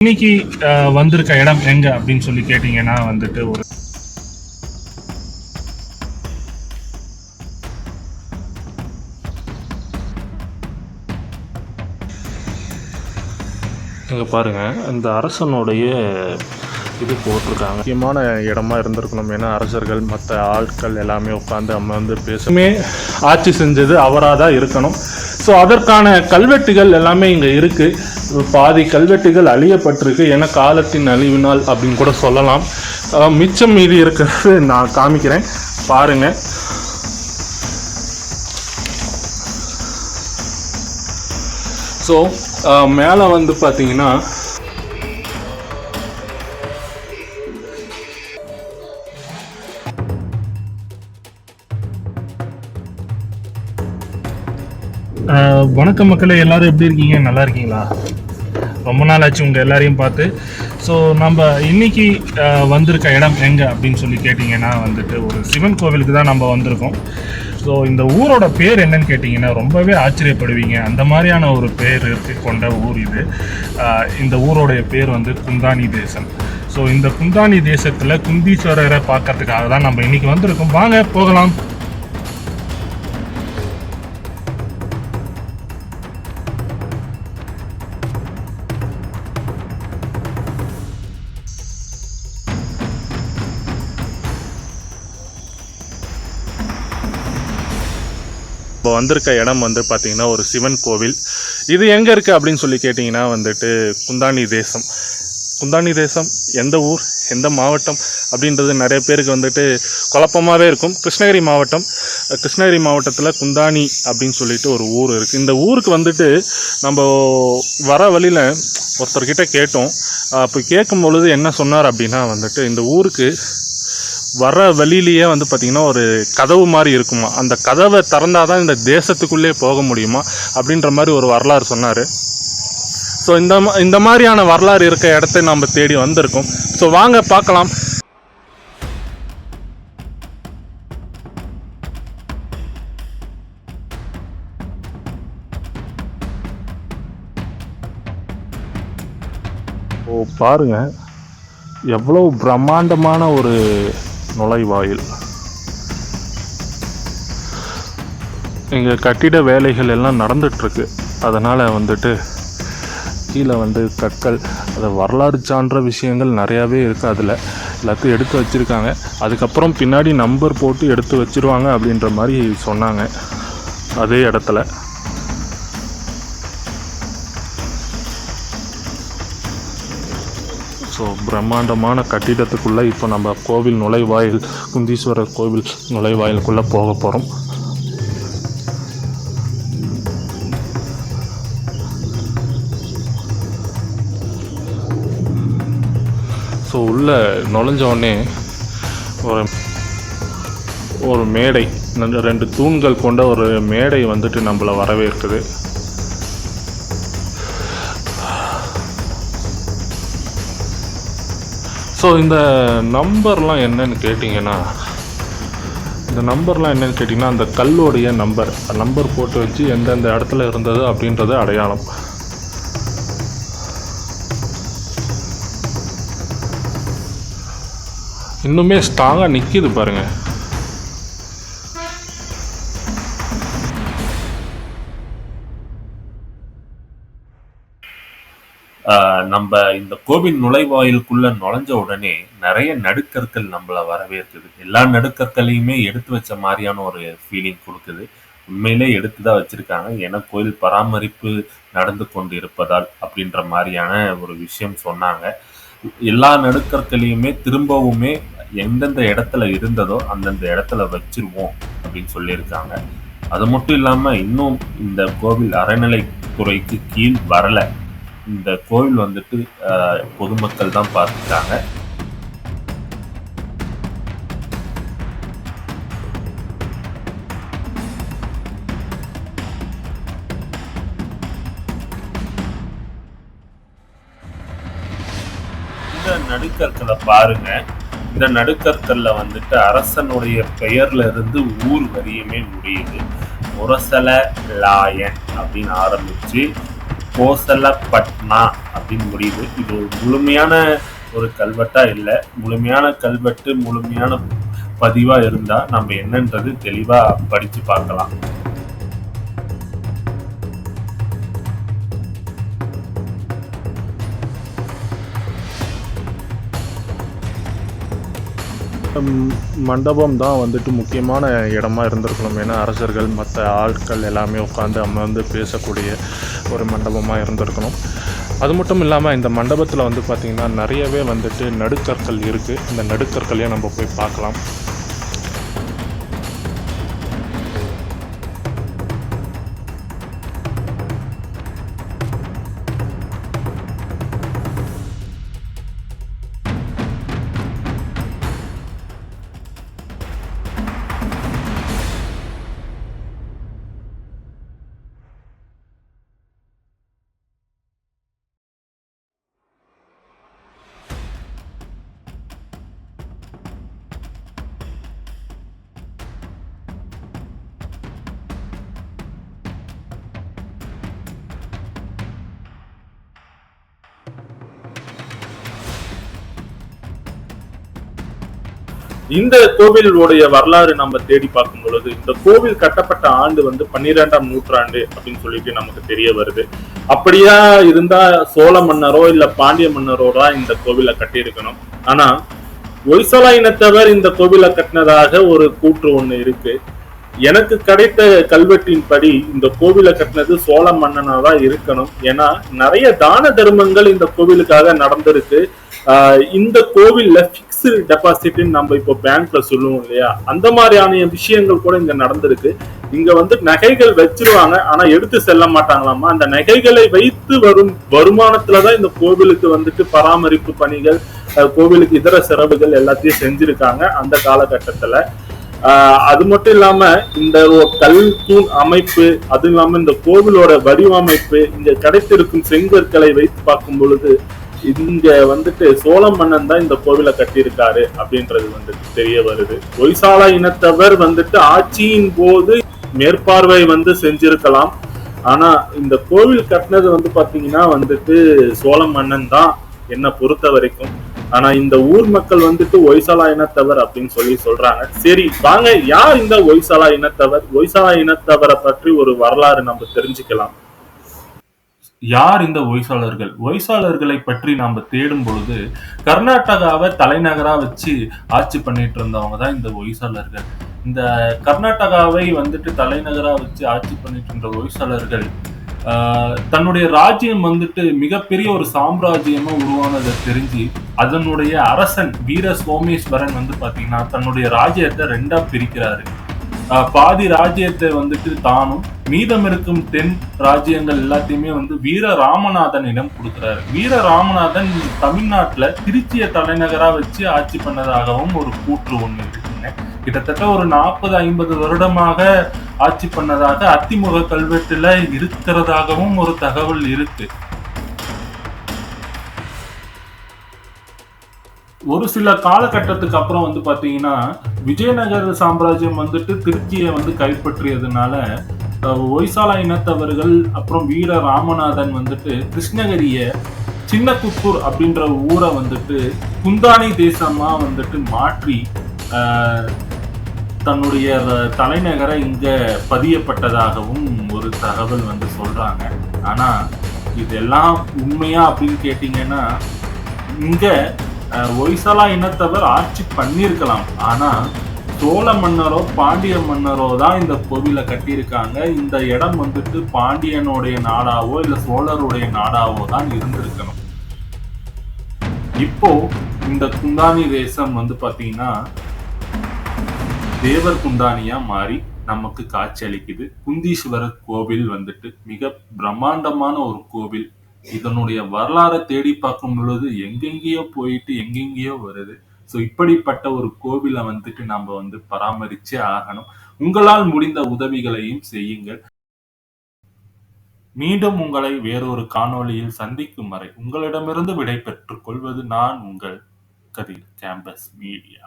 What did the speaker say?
இன்னைக்கு வந்திருக்க இடம் எங்க அப்படின்னு சொல்லி கேட்டீங்கன்னா வந்துட்டு ஒரு இங்கே பாருங்க இந்த அரசனுடைய இது போட்டிருக்காங்க. முக்கியமான இடமா இருந்திருக்கணும். ஏன்னா அரசர்கள் மற்ற ஆட்கள் எல்லாமே உட்காந்து அமர்ந்து பேசுமே ஆட்சி செஞ்சது அவராக தான் இருக்கணும். ஸோ அதற்கான கல்வெட்டுகள் எல்லாமே இங்கே இருக்குது பாதி கல்வெட்டுகள் அழியப்பட்டிருக்கு. ஏன்னா காலத்தின் அழிவினால் அப்படின்னு கூட சொல்லலாம். மிச்சம் மீதி இருக்கிறது நான் காமிக்கிறேன். பாருங்கள் ஸோ மேலே வந்து பார்த்தீங்கன்னா வணக்கம் மக்களே எல்லாரும் எப்படி இருக்கீங்க? நல்லா இருக்கீங்களா? ரொம்ப நாள் ஆச்சு உங்கள் எல்லாரையும் பார்த்து. ஸோ நம்ம இன்னைக்கு வந்திருக்க இடம் எங்கே அப்படின்னு சொல்லி கேட்டிங்கன்னா வந்துட்டு ஒரு சிவன் கோவிலுக்கு தான் நம்ம வந்திருக்கோம். ஸோ இந்த ஊரோட பேர் என்னன்னு கேட்டிங்கன்னா ரொம்பவே ஆச்சரியப்படுவீங்க. அந்த மாதிரியான ஒரு பேர் இருக்கு கொண்ட ஊர் இது. இந்த ஊரோடைய பேர் வந்து குந்தானி தேசம். ஸோ இந்த குந்தானி தேசத்தில் குந்தீஸ்வரரை பார்க்கறதுக்காக தான் நம்ம இன்னைக்கு வந்திருக்கோம். வாங்க போகலாம். இப்போ வந்திருக்க இடம் வந்து பார்த்திங்கன்னா ஒரு சிவன் கோவில். இது எங்கே இருக்குது அப்படின்னு சொல்லி கேட்டிங்கன்னா வந்துட்டு குந்தாணி தேசம். குந்தாணி தேசம் எந்த ஊர் எந்த மாவட்டம் அப்படின்றது நிறைய பேருக்கு வந்துட்டு குழப்பமாகவே இருக்கும். கிருஷ்ணகிரி மாவட்டம் கிருஷ்ணகிரி மாவட்டத்தில் குந்தாணி அப்படின்னு சொல்லிட்டு ஒரு ஊர் இருக்குது இந்த ஊருக்கு வந்துட்டு நம்ம வர வழியில் ஒருத்தர்கிட்ட கேட்டோம். அப்போ கேட்கும் பொழுது என்ன சொன்னார் அப்படின்னா வந்துட்டு இந்த ஊருக்கு வர வழியிலேயே வந்து பார்த்திங்கன்னா ஒரு கதவு மாதிரி இருக்குமா? அந்த கதவை திறந்தாதான் தான் இந்த தேசத்துக்குள்ளே போக முடியுமா? அப்படின்ற மாதிரி ஒரு வரலாறு சொன்னார். ஸோ இந்த மா- இந்த மாதிரியான வரலாறு இருக்க இடத்த நம்ம தேடி வந்திருக்கோம். ஸோ வாங்க பார்க்கலாம். ஓ பாருங்க. எவ்வளோ பிரம்மாண்டமான ஒரு நுழைவாயில். இங்கே கட்டிட வேலைகள் எல்லாம் நடந்துட்டுருக்கு அதனால் வந்துட்டு கீழே வந்து கற்கள் அது வரலாறு சான்ற விஷயங்கள் நிறையாவே இருக்குது அதில். எல்லாத்தையும் எடுத்து வச்சுருக்காங்க. அதுக்கப்புறம் பின்னாடி நம்பர் போட்டு எடுத்து வச்சிருவாங்க அப்படின்ற மாதிரி சொன்னாங்க. அதே இடத்துல. ஸோ பிரம்மாண்டமான கட்டிடத்துக்குள்ளே இப்போ நம்ம கோவில் நுழைவாயில் குந்தீஸ்வரர் கோவில் நுழைவாயிலுக்குள்ளே போக போகிறோம் ஸோ உள்ளே நுழைஞ்சோடனே ஒரு ஒரு மேடை ரெண்டு- ரெண்டு தூண்கள் கொண்ட ஒரு மேடை வந்துட்டு நம்மளை வரவேற்குது. ஸோ இந்த நம்பர்லாம் என்னன்னு கேட்டிங்கன்னா இந்த நம்பர்லாம் என்னன்னு கேட்டிங்கன்னா அந்த கல்லுடைய நம்பர் நம்பர் போட்டு வச்சு எந்தெந்த இடத்துல இருந்தது அப்படின்றது அடையாளம். இன்னுமே ஸ்ட்ராங்காக நிற்கிது பாருங்கள் நம்ம இந்த கோவில் நுழைவாயிலுக்குள்ள நுழைஞ்ச உடனே நிறைய நடுக்கற்கள் நம்மள வரவேற்குது. எல்லா நடுக்கற்களையுமே எடுத்து வச்ச மாதிரியான ஒரு ஃபீலிங் கொடுக்குது. உண்மையிலே எடுத்து தான் வச்சிருக்காங்க. ஏன்னா கோயில் பராமரிப்பு நடந்து கொண்டு இருப்பதால் அப்படின்ற மாதிரியான ஒரு விஷயம் சொன்னாங்க. எல்லா நடுக்கற்களையுமே திரும்பவுமே எந்தெந்த இடத்துல இருந்ததோ அந்தந்த இடத்துல வச்சிருவோம் அப்படின்னு சொல்லியிருக்காங்க. அது மட்டும் இல்லாமல் இன்னும் இந்த கோவில் அறநிலைத்துறைக்கு கீழ் வரலை. இந்த கோவில் வந்துட்டு பொதுமக்கள் தான் பார்த்துட்டாங்க. இந்த நடுக்கற்களை பாருங்க. இந்த நடுக்கற்கல்ல வந்துட்டு அரசனுடைய பெயர்ல இருந்து ஊர் வரியுமே முடியுது. முரசல லாயன் அப்படின்னு ஆரம்பிச்சு கோசலப்பட்னா அப்படின்னு முடியுது. இது ஒரு முழுமையான ஒரு கல்வெட்டா இல்லை. முழுமையான கல்வெட்டு முழுமையான பதிவா இருந்தா நம்ம என்னன்றது தெளிவா படிச்சு பார்க்கலாம். மண்டபம் தான் வந்துட்டு முக்கியமான இடமா இருந்திருக்கணும். ஏன்னா அரசர்கள் மற்ற ஆட்கள் எல்லாமே உட்காந்து அமர்ந்து பேசக்கூடிய ஒரு மண்டபமாக இருந்திருக்கணும். அது மட்டும் இல்லாமல் இந்த மண்டபத்தில் வந்து பார்த்திங்கன்னா நிறையவே வந்துட்டு நடுக்கற்கள் இருக்குது இந்த நடுக்கற்களையும் நம்ம போய் பார்க்கலாம். இந்த கோவிலுடைய வரலாறு நம்ம தேடி பார்க்கும் பொழுது இந்த கோவில் கட்டப்பட்ட ஆண்டு வந்து பன்னிரெண்டாம் நூற்றாண்டு அப்படின்னு சொல்லிட்டு நமக்கு தெரிய வருது. அப்படியா இருந்தா சோழ மன்னரோ இல்ல பாண்டிய மன்னரோ தான் இந்த கோவிலை கட்டியிருக்கணும். ஆனா ஒய்சலா இனத்தவர் இந்த கோவிலை கட்டினதாக ஒரு கூற்று ஒண்ணு இருக்கு. எனக்கு கிடைத்த கல்வெட்டின் படி இந்த கோவிலை கட்டினது சோழ மன்னனா தான் இருக்கணும். ஏன்னா நிறைய தான தர்மங்கள் இந்த கோவிலுக்காக நடந்திருக்கு. ஆஹ் இந்த கோவில்ல பிக்ஸ்டு டெபாசிட்னு நம்ம இப்போ பேங்க்ல சொல்லுவோம் இல்லையா? அந்த மாதிரியான விஷயங்கள் கூட இங்க நடந்திருக்கு. இங்க வந்து நகைகள் வச்சிருவாங்க ஆனா எடுத்து செல்ல மாட்டாங்களாமா? அந்த நகைகளை வைத்து வரும் வருமானத்துலதான் இந்த கோவிலுக்கு வந்துட்டு பராமரிப்பு பணிகள் கோவிலுக்கு இதர செலவுகள் எல்லாத்தையும் செஞ்சிருக்காங்க அந்த காலகட்டத்துல. ஆஹ் அது மட்டும் இல்லாம இந்த கல் தூண் அமைப்பு அதுவும் இல்லாம இந்த கோவிலோட வடிவமைப்பு இங்க கிடைத்திருக்கும் செங்கற்களை வைத்து பார்க்கும் பொழுது இங்க வந்துட்டு சோழ மன்னன் தான் இந்த கோவிலை கட்டியிருக்காரு அப்படின்றது வந்துட்டு தெரிய வருது. ஒய்சாலா இனத்தவர் வந்துட்டு ஆட்சியின் போது மேற்பார்வை வந்து செஞ்சிருக்கலாம். ஆனா இந்த கோவில் கட்டினது வந்து பாத்தீங்கன்னா வந்துட்டு சோழ மன்னன் தான் என்னை பொறுத்த வரைக்கும். ஆனா இந்த ஊர் மக்கள் வந்துட்டு ஒய்சாலா இனத்தவர் அப்படின்னு சொல்லி சொல்றாங்க. சரி வாங்க யார் இந்த ஒய்சாலா இனத்தவர்? ஒய்சாலா இனத்தவரை பற்றி ஒரு வரலாறு நம்ம தெரிஞ்சுக்கலாம். யார் இந்த ஒய்சாளர்கள் ஒய்சாளர்களை பற்றி நாம் தேடும் பொழுது கர்நாடகாவை தலைநகராக வச்சு ஆட்சி பண்ணிட்டு இருந்தவங்க தான் இந்த ஒய்சாளர்கள் இந்த கர்நாடகாவை வந்துட்டு தலைநகராக வச்சு ஆட்சி பண்ணிட்டு இருந்த ஒய்சாளர்கள் தன்னுடைய ராஜ்யம் வந்துட்டு மிகப்பெரிய ஒரு சாம்ராஜ்யமா உருவானதை தெரிஞ்சு அதனுடைய அரசன் வீர சோமேஸ்வரன் வந்து பாத்தீங்கன்னா தன்னுடைய ராஜ்யத்தை ரெண்டா பிரிக்கிறாரு. பாதி ராஜ்யத்தை வந்துட்டு தானும் மீதம் இருக்கும் தென் ராஜ்யங்கள் எல்லாத்தையுமே வந்து வீர ராமநாதனிடம் கொடுக்குறாரு. வீர ராமநாதன் தமிழ்நாட்டில் திருச்சியை தலைநகராக வச்சு ஆட்சி பண்ணதாகவும் ஒரு கூற்று ஒன்று இருக்குங்க. கிட்டத்தட்ட ஒரு நாற்பது ஐம்பது வருடமாக ஆட்சி பண்ணதாக அத்திமுக கல்வெட்டுல இருக்கிறதாகவும் ஒரு தகவல் இருக்கு. ஒரு சில காலகட்டத்துக்கு அப்புறம் வந்து பார்த்தீங்கன்னா விஜயநகர சாம்ராஜ்யம் வந்துட்டு திருச்சியை வந்து கைப்பற்றியதுனால ஒய்சாலா இனத்தவர்கள் அப்புறம் வீர ராமநாதன் வந்துட்டு கிருஷ்ணகிரிய சின்ன குத்தூர் அப்படின்ற ஊரை வந்துட்டு குந்தானி தேசமா வந்துட்டு மாற்றி அஹ், தன்னுடைய தலைநகரை இங்க பதியப்பட்டதாகவும் ஒரு தகவல் வந்து சொல்றாங்க. ஆனா இதெல்லாம் உண்மையா அப்படின்னு கேட்டிங்கன்னா இங்க ஒய்சலா இனத்தவர் ஆட்சி பண்ணியிருக்கலாம். ஆனா சோழ மன்னரோ பாண்டிய மன்னரோ தான் இந்த கோவிலை கட்டியிருக்காங்க. இந்த இடம் வந்துட்டு பாண்டியனுடைய நாடாவோ இல்ல சோழருடைய நாடாவோ தான் இருந்திருக்கணும். இப்போ இந்த குந்தானி தேசம் வந்து பார்த்தீங்கன்னா தேவர் குந்தானியா மாறி நமக்கு காட்சி அளிக்குது. குந்தீஸ்வரர் கோவில் வந்துட்டு மிக பிரம்மாண்டமான ஒரு கோவில். இதனுடைய வரலாறை தேடி பார்க்கும் பொழுது எங்கெங்கேயோ போயிட்டு எங்கெங்கேயோ வருது. ஸோ இப்படிப்பட்ட ஒரு கோவிலை வந்துட்டு நம்ம வந்து பராமரிச்சே ஆகணும். உங்களால் முடிந்த உதவிகளையும் செய்யுங்கள். மீண்டும் உங்களை வேறொரு காணொளியில் சந்திக்கும் வரை உங்களிடமிருந்து விடை பெற்றுக் கொள்வது நான் உங்கள் கதிர் கேம்பஸ் மீடியா